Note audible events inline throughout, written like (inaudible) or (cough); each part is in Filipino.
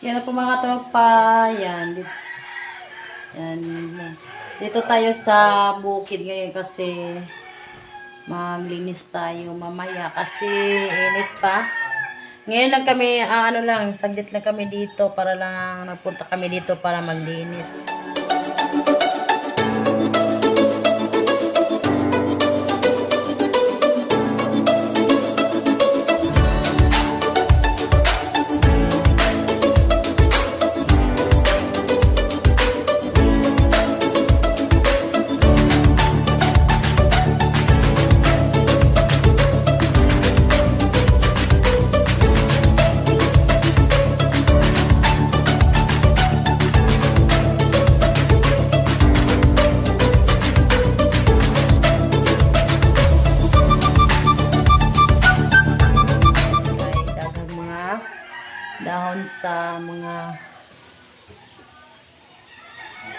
Yan na po mga tropa. Yan. Dito, yan. Dito tayo sa bukid ngayon kasi maglinis tayo mamaya kasi init pa. Ngayon lang kami, ah, ano lang, saglit lang kami dito para lang napunta kami dito para maglinis.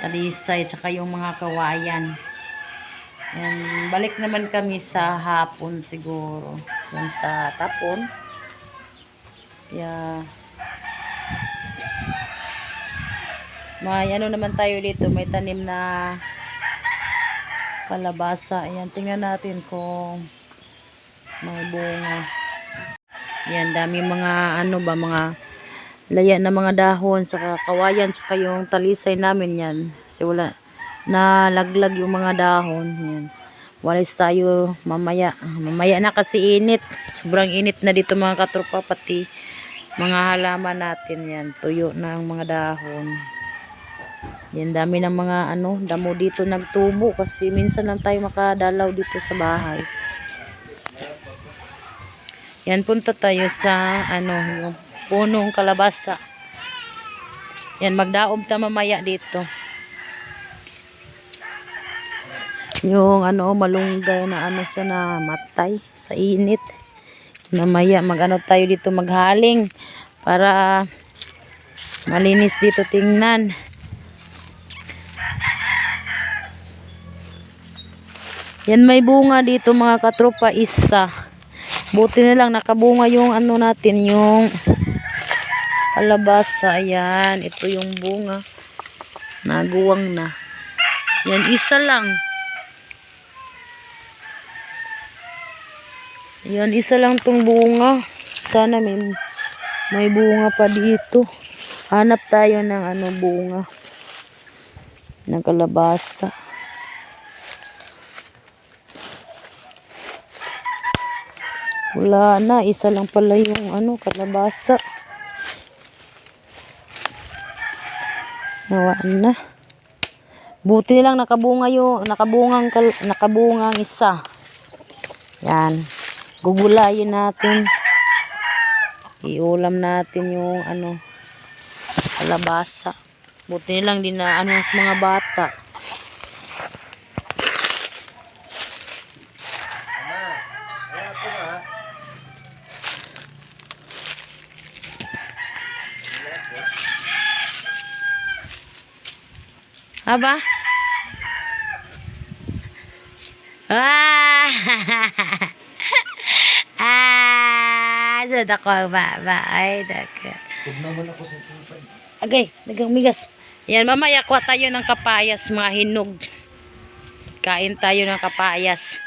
Talisay tsaka yung mga kawayan. Yan, balik naman kami sa hapon siguro. Yan sa tapon. Yeah. May ano naman tayo dito, may tanim na kalabasa. Ayan, tingnan natin kung may bunga. Yan, dami mga ano ba, mga laya na mga dahon, saka kawayan, saka yung talisay namin yan. Kasi wala, nalaglag yung mga dahon. Yan. Walis tayo mamaya. Mamaya na kasi init. Sobrang init na dito mga katropa, pati mga halaman natin yan. Tuyo na ang mga dahon. Yan, dami ng mga ano, damo dito nagtubo kasi minsan lang tayo makadalaw dito sa bahay. Yan, punta tayo sa, ano, yung punong kalabasa. Yan, magdaob ta mamaya dito. Yung, ano, malunggay na, ano, sa na matay sa init. Mamaya, mag-ano tayo dito, maghaling para malinis dito tingnan. Yan, may bunga dito, mga katropa, isa. Buti na lang nakabunga yung ano natin, yung kalabasa. Ayan, ito yung bunga. Naguwang na. Yan, isa lang. Yan, isa lang tong bunga. Sana may, may bunga pa dito. Hanap tayo ng ano bunga. Ng kalabasa. Wala na, isa lang pala yung ano, kalabasa. Nawaan na. Buti lang nakabunga yung nakabungang nakabungang isa. Yan. Gugulayin natin. Iulam natin yung ano kalabasa. Buti lang din na ano sa mga bata. Aba? Ah! (laughs) ah! Sada ko ba ba ay daka. Agay, nagang migas. Yan, mamaya kuha tayo ng kapayas, mga hinog. Kain tayo ng kapayas.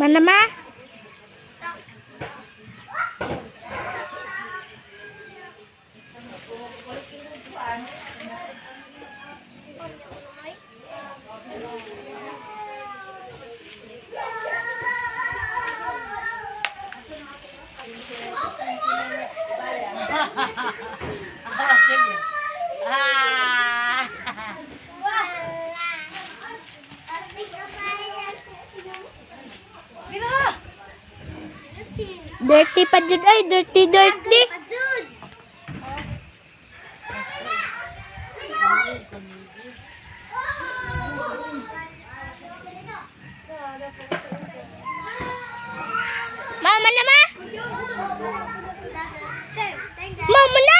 Malama? Dirty pa jud ay, dirty dirty. Mama na ma? Mama na?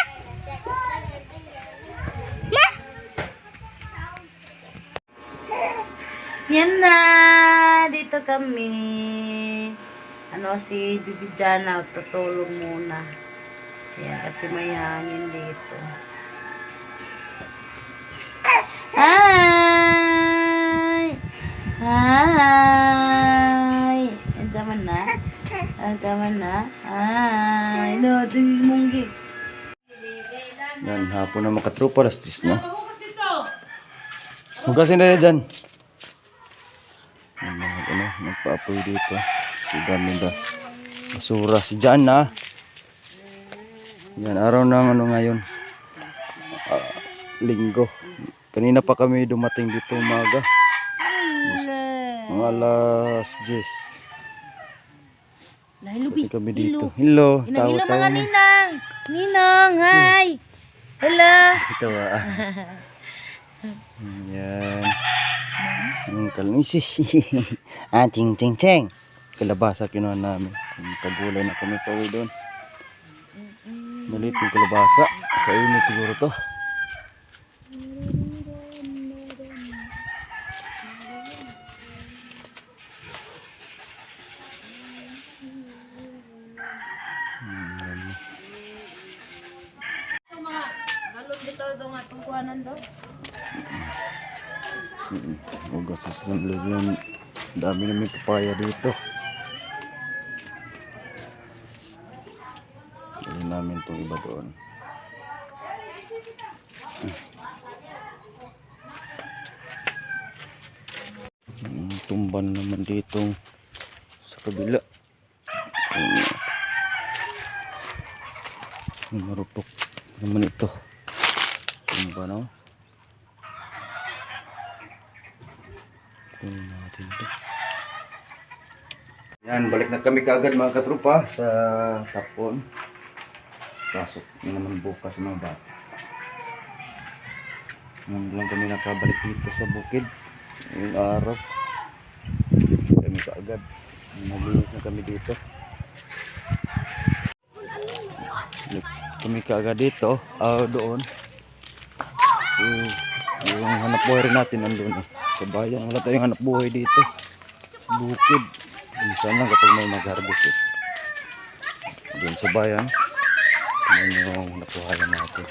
Ma? Yan na! Dito kami. Ano si Bibi Jana, tutulog muna. Kaya kasi may hangin dito. Hi! Hi! Andaman na? Andaman na? Hi! No, di munggi. Yan, hapon na makatrupa, alas 10 na. Hugasin na yan dyan. Yan, mga ano, nagpaapoy dito. Si dami da. Basura, si Jan na. Yan, araw ng ano ngayon. Ah, linggo. Kanina pa kami dumating dito umaga. Mga alas 10. Dahil lubi. Pati kami dito. Hello, tawa tawa mga mo. ninang. Ninang, hi! Hello! (laughs) Ito ah. (laughs) Yan. Ang kalungisi. (laughs) ah, ting ting ting. Kalabasa kinuha namin. Kung Kagulay na kami pa doon. Malit yung kalabasa. Sa init siguro to. Daw. Mm Hugas sa sunod yun. Dami namin papaya dito. Namin itong iba doon. Mm, tumban naman dito sa kabila. Mm. Mm, Marupok naman ito. Tumba no? Kunin natin to. Yan, balik na kami kaagad mga katrupa sa tapon. Pasok na naman bukas mga bata. Ngayon lang kami nakabalik dito sa bukid. Yung araw. Kami kaagad. Nabilis na kami dito. Kami kaagad dito. Ah, doon. So, yung hanap buhay rin natin nandun eh. Sa bayan. Wala tayong hanap buhay dito. Bukid. Minsan lang kapag may mag-harvest eh. Doon sa bayan. Yun yung hanap buhay natin.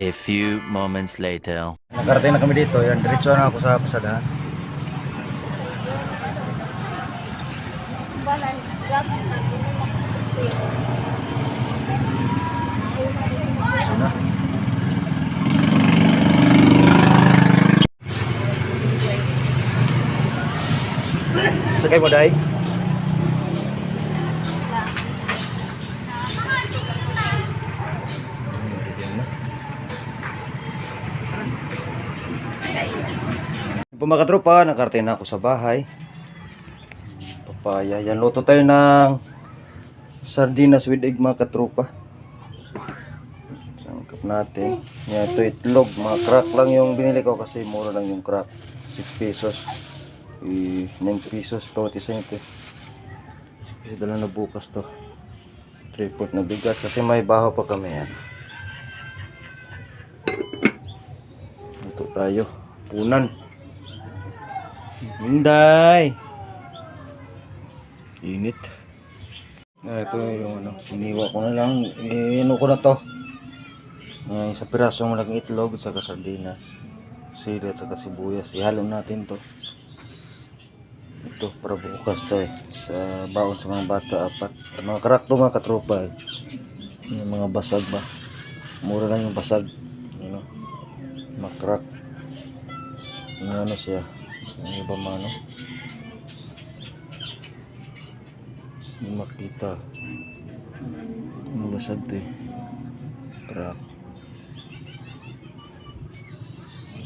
A few moments later. Nakarating na kami dito. Yan, diretso na ako sa pasadahan. Diretso na. Sakay mo, Day? Po mga katropa, nakarating na ako sa bahay. Papaya. Yan, luto tayo ng sardinas with egg mga katropa. Sangkap natin. Yan, ito itlog. Mga crack lang yung binili ko kasi mura lang yung crack. 6 pesos. Eh, 9 pesos. Bawat isa nito. 6 pesos dala na bukas to. 3 port na bigas kasi may baho pa kami yan. Luto tayo. Punan. Hinday. Init. Ah, ito yung ano, iniwa ko na lang. Ino ko na to. Ay, sa piraso ng malaking itlog, saka sardinas. Sili at saka sibuyas. Ihalo natin to. Ito, para bukas to eh. Sa baon sa mga bata, apat. Mga karakto mga katropa eh. Yung mga basag ba. Mura lang yung basag. You know? Makrak. Ano siya. Yung iba mano. Yung makita. Yung basag to eh. Crack.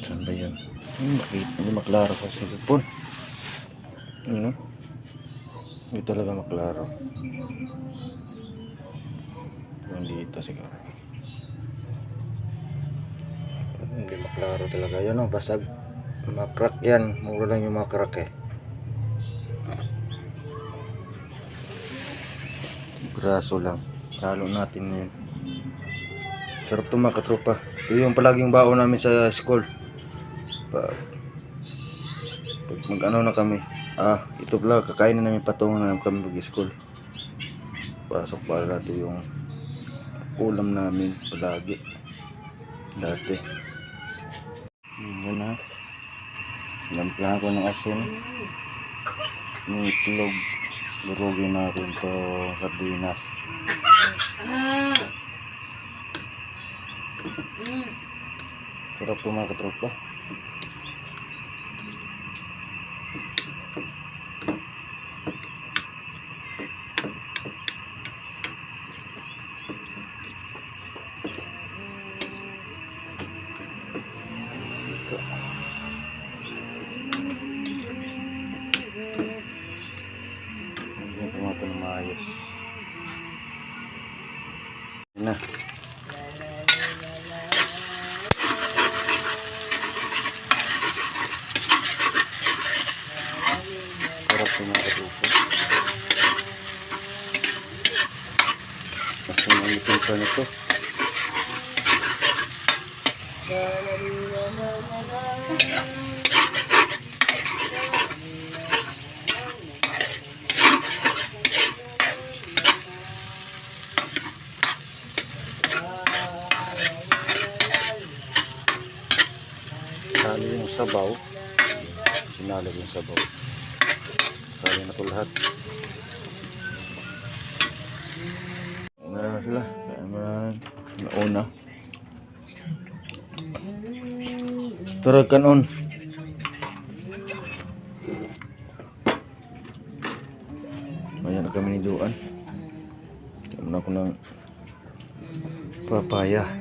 Saan ba yun? Yung makita. Hindi maklaro sa silipon. Ano? Hindi talaga maklaro. Dito siguro. Hindi maklaro talaga. Yan o, basag. Makrak yan. Mura lang yung makrak eh. Braso lang. Talo natin yun. Sarap to mga katropa. Ito yung palaging baon namin sa school. Pa, pag mag ano na kami. Ah, ito pala kakain na namin patungan na kami mag-school. Pasok para natin yung ulam namin palagi. Dati. Yan na. Lamplahan ko ng asin. Yung itlog. Durugin natin to sardinas. Sarap to mga katropa. Tomato na maayos. Yan na. Sarap yung mga katupo. Mas yung ulitin pa nito. Sali yung sabaw. Sinalag yung sabaw. Sali na to lahat. Kain na naman sila. Kain mo na nauna. Turag kanon. Ayan na kami ni Joan. Kain na ako ng papaya.